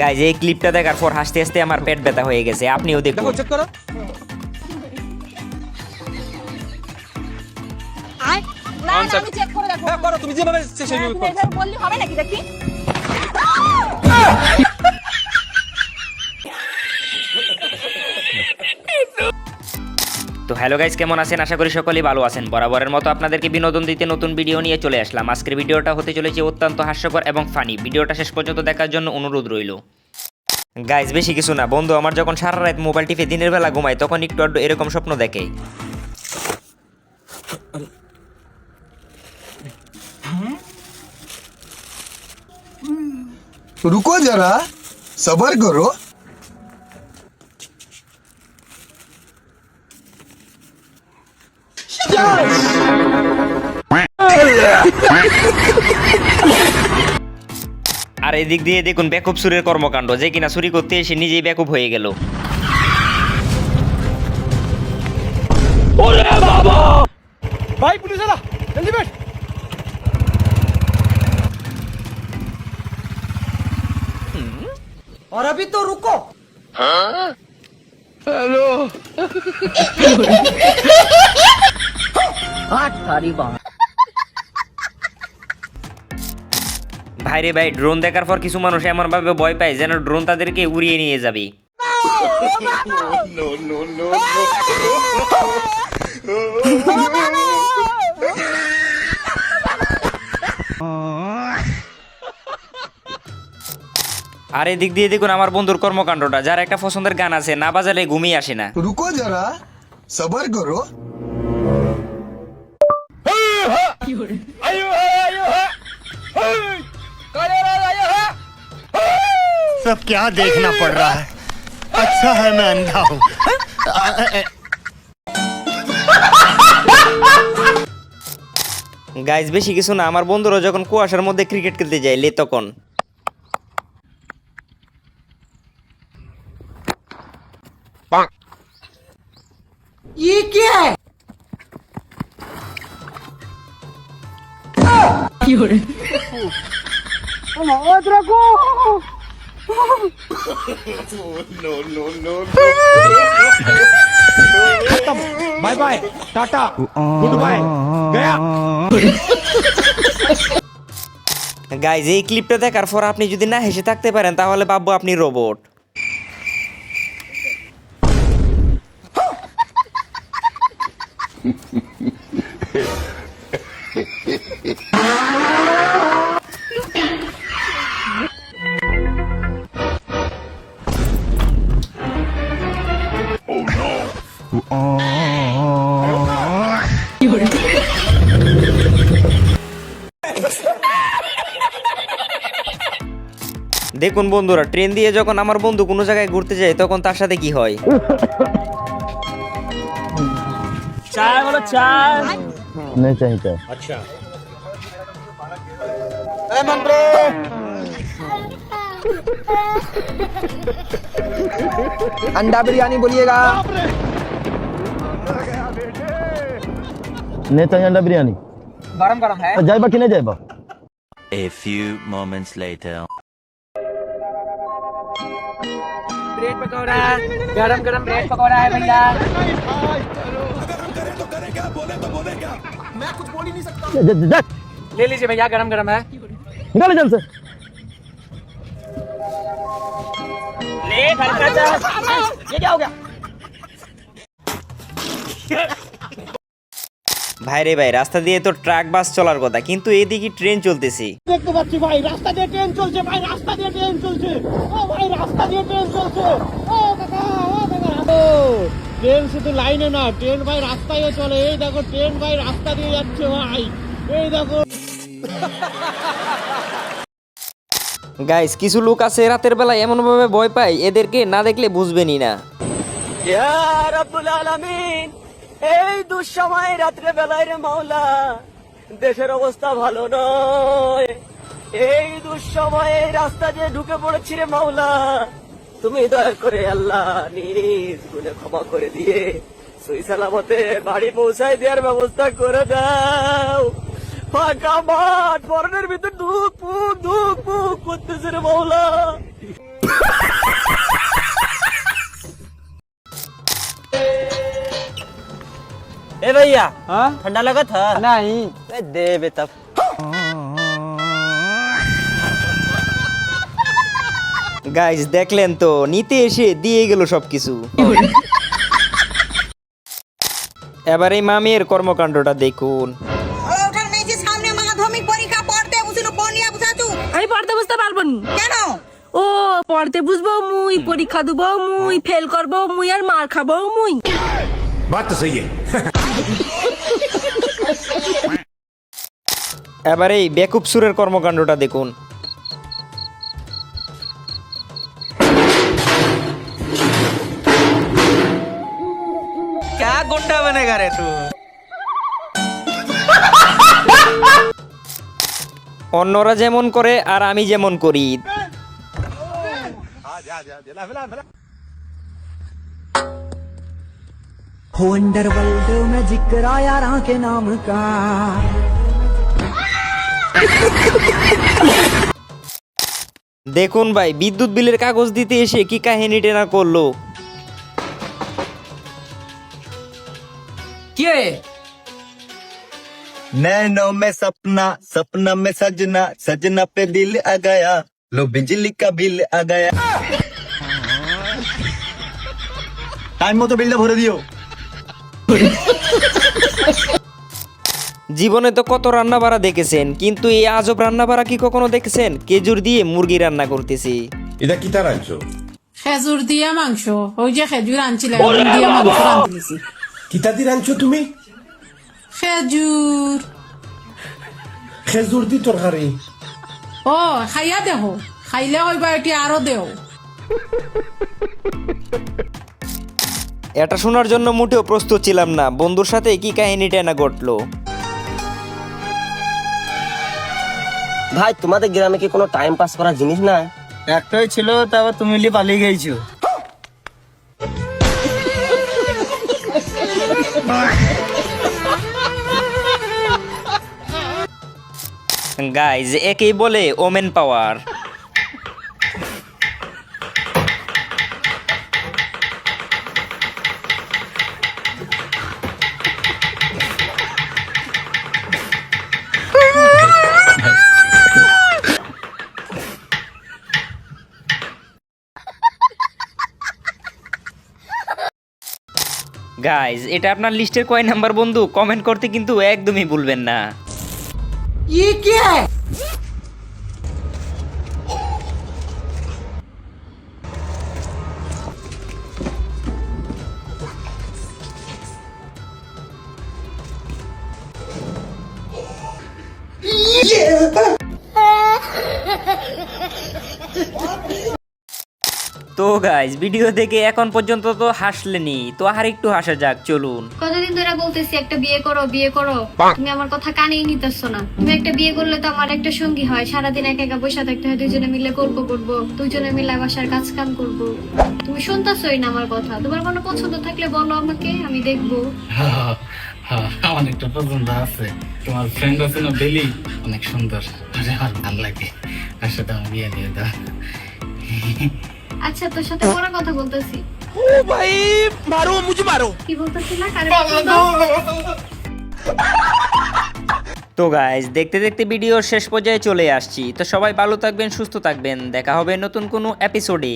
Guys এই ক্লিপটা দেখার পর হাসতে হাসতে আমার পেট ব্যথা হয়ে গেছে। আপনিও দেখুন। চেক করো। আয়। না না আমি চেক করে দেখো। হ্যাঁ করো তুমি যেভাবে হ্যাঁ, বললে হবে নাকি দেখি। তো হ্যালো গাইজ কেমন আছেন? আশা করি সকলেই ভালো আছেন। বরাবরের মতো আপনাদেরকে বিনোদন দিতে নতুন ভিডিও নিয়ে চলে আসলাম। আজকের ভিডিওটা হতে চলেছে অত্যন্ত হাস্যকর এবং ফানি ভিডিওটা শেষ পর্যন্ত দেখার জন্য অনুরোধ রইল। গাইজ বেশি কিছু না। বন্ধু, আমার যখন সারা রাত মোবাইল টিপে দিনের বেলা ঘুমায় তখন একটু আড্ডু এরকম স্বপ্ন দেখে। রুকো যারা সবার করো। আর এদিক দিয়ে দেখুন ব্যাকুব সুরের কর্মকাণ্ড যে কিনা চুরি করতে এসে নিজেই ব্যাকুব হয়ে গেল ভাই পুলিশ এলা জলদি বেশ और अभी तो रुको ভাইরে ভাই ড্রোন দেখার পর কিছু মানুষ এমনভাবে ভয় পায় যেন ড্রোন তাদেরকে উড়িয়ে নিয়ে যাবে। আর এদিক দিয়ে দেখুন আমার বন্ধুর কর্মকাণ্ডটা যার একটা পছন্দের গান আছে না বাজালে ঘুমিয়ে আসে না। রুকো যারা সবার করো। सब क्या देखना पड़ रहा है अच्छा है मैं अंधा हूँ গাইজ বেশি কিছু না আমার বন্ধুরা যখন কুয়াশার মধ্যে ক্রিকেট খেলতে যায় লে তখন ये क्या है bye bye ta ta goodbye Gaya guys এই ক্লিপটা দেখার পর আপনি যদি না হেসে থাকতে পারেন, তাহলে ভাববো আপনি রোবট দেখুন বন্ধুরা ট্রেন দিয়ে যখন আমার বন্ধু কোনো জায়গায় ঘুরতে যায় তখন তার সাথে কি হয় नहीं चाहिए चाय अंडा बिरयानी बोलिएगा नहीं चाहिए अंडा बिरयानी गरम गरम है जाइबा कि नहीं जाइबा A few moments later. Bread pakora गरम गरम ब्रेड पकौड़ा है भैया। जा, नहीं सकता ले लीजिए भैया गरम गरम है। निकाल जल्द से। ये क्या हो गया? ভাই রে ভাই রাস্তা দিয়ে তো ট্রাক বাস চলার কথা কিন্তু এদিকে ট্রেন চলতেছে। দেখতে পাচ্ছি ভাই রাস্তা দিয়ে ট্রেন চলছে ভাই রাস্তা দিয়ে ট্রেন চলছে। ও ভাই রাস্তা দিয়ে ট্রেন চলছে। ও কাকা ও কাকা ও ট্রেন শুধু লাইনে না ট্রেন ভাই রাস্তায় চলে। এই দেখো ট্রেন ভাই রাস্তা দিয়ে যাচ্ছে ভাই। এই দেখো। গাইস কিছু লোক আছে রাতের বেলায় এমন ভাবে ভয় পায় এদেরকে না দেখলে বুঝবেনই না। রব্বুল আলামিন। এই দুঃসময় রাত্রে বেলায় রে মাওলা, দেশের অবস্থা ভালো নয়। এই দুঃসময়ে রাস্তা যে ঢুকে পড়েছি রে মাওলা, তুমি দয়া করে আল্লাহ নিজ গুণে ক্ষমা করে দিয়ে সই সালামতে বাড়ি পৌঁছায় দেওয়ার ব্যবস্থা করে দাও। ফাঁকা মাঠ, বরণের ভিতর ধুক পুক করতেছে রে মৌলা भैया हाँ ठंडा लगा था नहीं ए, दे बेटा গাইজ দেখলেন তো নিতে এসে দিয়ে গেল সব কিছু এবার এই মামির কর্মকাণ্ডটা দেখুন ওঠার মেয়েছে সামনে মাধ্যমিক পরীক্ষা পড়তে বুঝিল পনিয়া বুঝাচু আমি পড়তে বুঝতে পারবো নি কেন ও পড়তে বুঝবো মুই পরীক্ষা দেবো মুই ফেল করবো মুই আর মার খাবো মুই बात तो सही है এবার এই বেকুব সুরের কর্মকাণ্ডটা দেখুন क्या गुंडा बनेगा रे तू অন্যরা যেমন করে আর আমি যেমন করি वंडर वर्ल्ड में जिक्र आया राह के नाम का দেখুন ভাই বিদ্যুৎ বিলের কাগজ দিতে এসে কি কাহিনী টেনা করলো के नैनो में सपना सपना में सजना सजना पे दिल आ गया लो बिजली का बिल आ गया টাইম মতো বিলটা ভরে দিও জীবনে তো কত রান্না বাড়া দেখেছেন কিন্তু এই আজব রান্না বাড়া কি কখনো দেখেছেন? কেজুর দিয়ে মুরগি রান্না করতেছি। এটা কি তার আনছো? খেজুর দিয়ে মাংস ওই যে খেজুর আনছিলাম কি মাংস দিয়ে আনছো তুমি? খেজুর। খেজুর দি তরকারি। ও খাইয়া দেহ খাইলে হইবা এটি আরও দেও। এটা শোনার জন্য মোটেও প্রস্তুত ছিলাম না। বন্ধুর সাথে কি কাহিনী টেনা ঘটলো। ভাই তোমাদের গ্রামে কি কোনো টাইম পাস করার জিনিস না একটাই ছিল তারপর তুমি মিলি পালিয়ে গেছো গাইজ একেই বলে ওমেন পাওয়ার গাইজ এটা আপনার লিস্টের কয় নাম্বার বন্ধু? কমেন্ট করতে কিন্তু একদমই ভুলবেন না। তো গাইজ ভিডিও দেখে এখন পর্যন্ত তো হাসলেনি। তো আর একটু হাসা যাক চলুন। কতদিন ধরে বলতেছি একটা বিয়ে করো বিয়ে করো। তুমি আমার কথা কানেই নিতেছো না। তুমি একটা বিয়ে করলে তো আমার একটা সঙ্গী হয়। সারাদিন একা একা বসে থাকতে হয় দুজনে মিলে গল্প করব দুজনে মিলে বাসার কাজ কাম করব। তুমি শুনতেছোই না আমার কথা। তোমার কোনো পছন্দ থাকলে বলো আমাকে আমি দেখব। একটা পছন্দ আছে। তোমার ফ্রেন্ড আছে না বেলি? অনেক সুন্দর। আমার ভালো লাগে। তার সাথে আমার বিয়ে দিয়ে দাও। আচ্ছা তোর সাথে পরে কথা বলতেছি। ও ভাই মারো মারো। কি কারে তো। গাইজ দেখতে দেখতে ভিডিওর শেষ পর্যায়ে চলে আসছি। তো সবাই ভালো থাকবেন সুস্থ থাকবেন। দেখা হবে নতুন কোনো এপিসোডে